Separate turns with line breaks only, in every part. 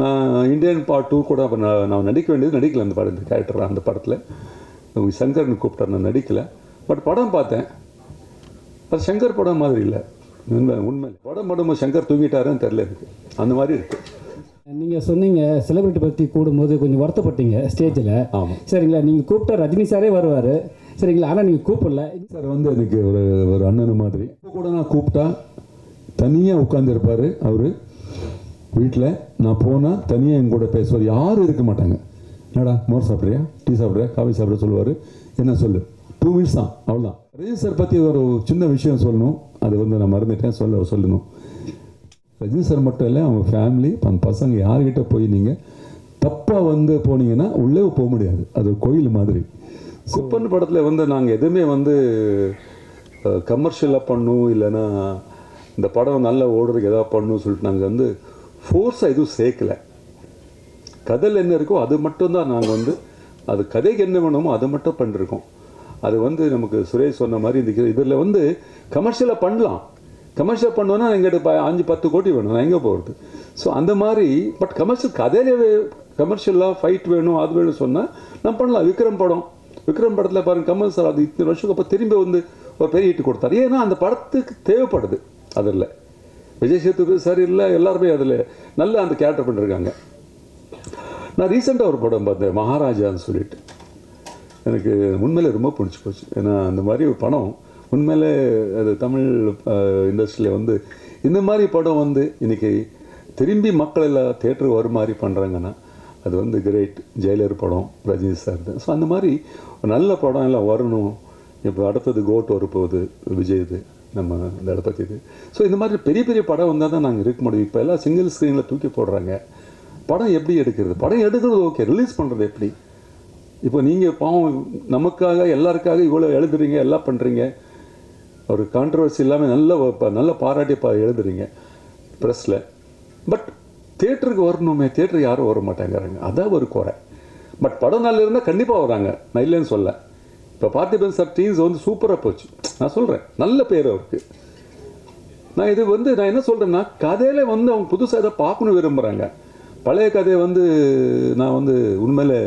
நான் Indian part two கூட அப்போ நான் நான் நடிக்க வேண்டியது நடிக்கல அந்த படம் இந்த கேரக்டர் அந்த படத்தில். சங்கர்னு கூப்பிட்டார் நான் நடிக்கலை. பட் படம் பார்த்தேன். அது சங்கர் படம் மாதிரி இல்லை. உண்மை உண்மை. படம் படம் சங்கர் தூங்கிட்டாருன்னு தெரில இருக்கு அந்த மாதிரி இருக்கு.
நீங்கள் சொன்னீங்க செலிபிரிட்டி பற்றி கூடும்போது கொஞ்சம் வருத்தப்பட்டீங்க ஸ்டேஜில்
ஆமாம்
சரிங்களா நீங்கள் கூப்பிட்டா ரஜினி சாரே வருவார். சரிங்களா ஆனால் நீங்கள் கூப்பிடல.
சார் வந்து எனக்கு ஒரு ஒரு அண்ணன் மாதிரி. கூட நான் கூப்பிட்டா தனியாக உட்காந்துருப்பார் அவர். வீட்டில் நான் போனால் தனியாக என் கூட பேசுவார். யாரும் இருக்க மாட்டாங்க. என்னடா மோர் சாப்பிட்றியா? டீ சாப்பிட்றியா? காஃபி சாப்பிட்ற சொல்லுவார். என்ன சொல்லு? டூ மினிட்ஸ் தான் அவ்வளோதான் ரஜினி சார் பற்றி ஒரு சின்ன விஷயம் சொல்லணும். அது வந்து நான் மறந்துட்டேன். சொல்ல சொல்லணும். ரஜினி சார் மட்டும் இல்லை அவங்க ஃபேமிலி அந்த பசங்க யார்கிட்ட போய் நீங்கள் தப்பாக வந்து போனீங்கன்னா உள்ளே போக முடியாது. அது கோயில் மாதிரி. குப்பன் படத்தில் வந்து நாங்கள் எதுவுமே வந்து கமர்ஷியலாக பண்ணும் இல்லைன்னா இந்த படம் நல்லா ஓடுறதுக்கு எதாவது பண்ணணும் சொல்லிட்டு நாங்கள் வந்து ஃபோர்ஸாக எதுவும் சேர்க்கலை. கதையில் என்ன இருக்கோ அது மட்டும்தான் நாங்கள் வந்து அது கதைக்கு என்ன வேணுமோ அதை மட்டும் பண்ணிருக்கோம். அது வந்து நமக்கு சுரேஷ் சொன்ன மாதிரி இந்த இதில் வந்து கமர்ஷியலாக பண்ணலாம். கமர்ஷியல் பண்ணோன்னா எங்கிட்ட ப அஞ்சு பத்து கோடி வேணும். நான் எங்கே போகிறது ஸோ அந்த மாதிரி பட் கமர்ஷியல் கதையிலே கமர்ஷியலாக ஃபைட் வேணும் அது வேணும் சொன்னால் நான் பண்ணலாம். விக்ரம் படம். விக்ரம் படத்தில் பாருங்கள் கமல் சார் அது இத்தனை வருஷத்துக்கு அப்போ திரும்பி வந்து ஒரு பெரிய ஹிட் கொடுத்தாரு. ஏன்னா அந்த படத்துக்கு தேவைப்படுது அதில். விஜய் சேதுபதி சார் இல்லை எல்லாருமே அதில் நல்ல அந்த கேரக்டர் பண்ணியிருக்காங்க நான் ரீசெண்டாக ஒரு படம் பார்த்தேன் மகாராஜான்னு சொல்லிட்டு. எனக்கு உண்மையிலே ரொம்ப பிடிச்சி போச்சு. ஏன்னா அந்த மாதிரி ஒரு படம் உண்மையிலே அது தமிழ் இண்டஸ்ட்ரியில் வந்து இந்த மாதிரி படம் வந்து இன்றைக்கி திரும்பி மக்கள் எல்லாம் தேட்டருக்கு வரும் மாதிரி பண்ணுறாங்கன்னா அது வந்து கிரேட் ஜெயிலர் படம் ரஜினி சார் தான். ஸோ அந்த மாதிரி நல்ல படம் எல்லாம் வரணும். இப்போ அடுத்தது கோட் வரப்போகுது விஜய் இது. நம்ம இந்த இடத்த இது ஸோ இந்த மாதிரி பெரிய பெரிய படம் வந்தால் தான் நாங்கள் இருக்க முடியும். இப்போ எல்லாம் சிங்கிள் ஸ்க்ரீனில் தூக்கி போடுறாங்க. படம் எப்படி எடுக்கிறது? படம் எடுக்கிறது ஓகே ரிலீஸ் பண்ணுறது எப்படி? இப்போ நீங்கள் பாவம் நமக்காக எல்லாருக்காக இவ்வளோ எழுதுறீங்க எல்லாம் பண்ணுறீங்க ஒரு கான்ட்ரவர்சி இல்லாமல் நல்ல நல்ல பாராட்டி பா எழுதுறீங்க ப்ரெஸ்ஸில் பட் தேட்டருக்கு வரணுமே. தேட்டருக்கு யாரும் வர மாட்டேங்கிறாங்க. அதான் ஒரு குறை. பட் படம் நல்லா இருந்தால் கண்டிப்பாக வராங்க. நான் இல்லைன்னு சொல்ல. இப்போ பார்த்திபன் சார் டீம்ஸ் வந்து சூப்பராக போச்சு. நான் சொல்கிறேன் நல்ல பேர் அவருக்கு. நான் இது வந்து நான் என்ன சொல்கிறேன்னா கதையில் வந்து அவங்க புதுசாக இதை பார்க்கணும் விரும்புகிறாங்க பழைய கதையை வந்து நான் வந்து உண்மையில்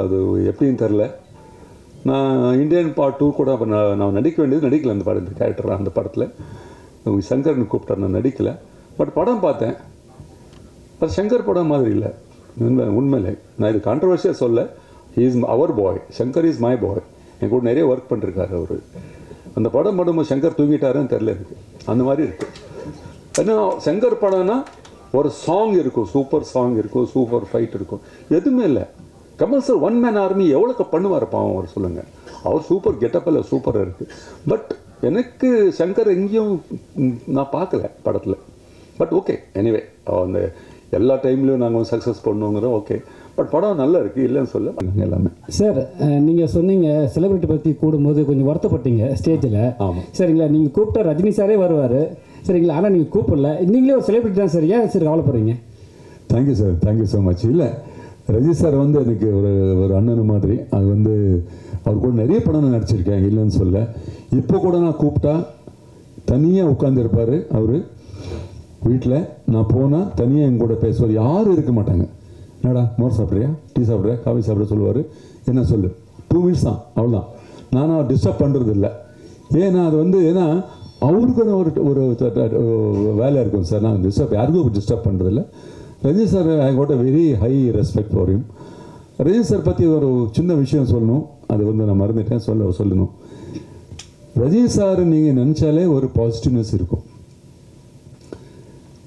அது எப்படின்னு தெரில நான் இந்தியன் பார்ட் டூ கூட அப்போ நான் நான் நடிக்க வேண்டியது நடிக்கல அந்த படம் இந்த கேரக்டர் அந்த படத்தில். சங்கர்னு கூப்பிட்டார் நான் நடிக்கலை. பட் படம் பார்த்தேன். அது சங்கர் படம் மாதிரி இல்லை. உண்மை உண்மையிலே. நான் இது கான்ட்ரவர்ஷியாக சொல்ல is our boy Shankar is my boy என் கூட நிறைய ஒர்க் பண்ணிருக்காரு அவர். அந்த படம் படம் சங்கர் தூங்கிட்டாருன்னு தெரில இருக்கு அந்த மாதிரி இருக்கு. ஏன்னா சங்கர் படம்னா ஒரு சாங் இருக்கும். சூப்பர் சாங் இருக்கும். சூப்பர் ஃபைட் இருக்கும். எதுவுமே இல்லை. Kamal sir one man army எவ்வளோக்கு பண்ணுவார் பாவம் அவர் சொல்லுங்கள் அவர் சூப்பர் கெட்டப்பில் சூப்பராக இருக்குது பட் எனக்கு சங்கர் எங்கேயும் நான் பார்க்கல படத்தில். பட் ஓகே எனிவே அந்த எல்லா டைம்லையும் நாங்கள் வந்து சக்ஸஸ் பண்ணுவோங்கிற ஓகே பட் படம் நல்லா இருக்குது இல்லைன்னு சொல்ல எல்லாமே.
சார் நீங்கள் சொன்னீங்க செலிபிரிட்டி பற்றி கூடும்போது கொஞ்சம் வருத்தப்பட்டீங்க ஸ்டேஜில்
ஆமாம்
சரிங்களா நீங்கள் கூப்பிட்டா ரஜினி சாரே வருவார். சரிங்களா ஆனால் நீங்கள் கூப்பிடல. நீங்களே ஒரு செலிபிரிட்டி தான் சார். ஏன் சார் கவலைப்படுறீங்க?
Thank you sir thank you so much இல்லை ரஜினி சார் வந்து எனக்கு ஒரு ஒரு அண்ணன் மாதிரி. அது வந்து அவர் கூட நிறைய படம் நான் நடிச்சிருக்கேன் இல்லைன்னு சொல்ல. இப்போ கூட நான் கூப்பிட்டா தனியாக உட்காந்துருப்பார் அவர். வீட்டில் நான் போனால் தனியாக என் கூட பேசுவார். யாரும் இருக்க மாட்டாங்க. என்னடா மோர் சாப்பிட்றியா? டீ சாப்பிட்றியா? காஃபி சாப்பிட்ற சொல்லுவார். என்ன சொல்லு. டூ மினிட்ஸ் தான் அவ்வளோதான் நானும் டிஸ்டர்ப் பண்ணுறது இல்லை ஏன்னா அது வந்து ஏன்னா அவருக்குன்னு ஒரு ஒரு வேலையாக வேலை இருக்கும் சார். நான் டிஸ்டர்ப் யாருக்கும் டிஸ்டர்ப் பண்ணுறதில்ல Rajini sir I got a very high respect for him Rajini sir பற்றி ஒரு சின்ன விஷயம் சொல்லணும். அது வந்து நான் மறந்துட்டேன். சொல்ல சொல்லணும். ரஜினி சார் நீங்கள் நினச்சாலே ஒரு பாசிட்டிவ்னஸ் இருக்கும்.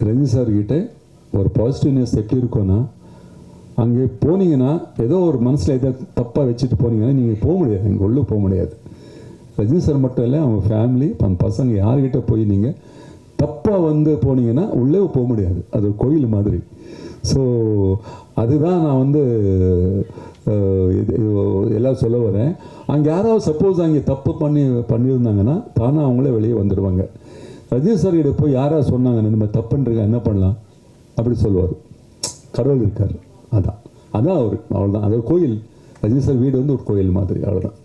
ரஜினி சார்கிட்ட ஒரு பாசிட்டிவ்னஸ் எப்படி இருக்கும்னா அங்கே போனீங்கன்னா ஏதோ ஒரு மனசில் ஏதோ தப்பாக வச்சுட்டு போனீங்கன்னா நீங்கள் போக முடியாது. எங்கள் உள்ளே போக முடியாது. ரஜினி சார் மட்டும் இல்லை அவங்க ஃபேமிலி அந்த பசங்க யார்கிட்ட போய் நீங்கள் தப்பாக வந்து போனீங்கன்னா உள்ளே போக முடியாது. அது ஒரு கோயில் மாதிரி. ஸோ அதுதான் நான் வந்து இது எல்லாம் சொல்ல வரேன். அங்கே யாராவது சப்போஸ் அங்கே தப்பு பண்ணி பண்ணியிருந்தாங்கன்னா தானே அவங்களே வெளியே வந்துடுவாங்க ரஜினி சார் கிட்ட போய் யாராவது சொன்னாங்கன்னா இந்த மாதிரி தப்புன்றீங்க என்ன பண்ணலாம்? அப்படி சொல்லுவார். கடவுள் இருக்கார். அதான். அதான் அவர் அவ்வளோதான் அது ஒரு கோயில் ரஜினி சார் வீடு வந்து ஒரு கோயில் மாதிரி அவ்வளோதான்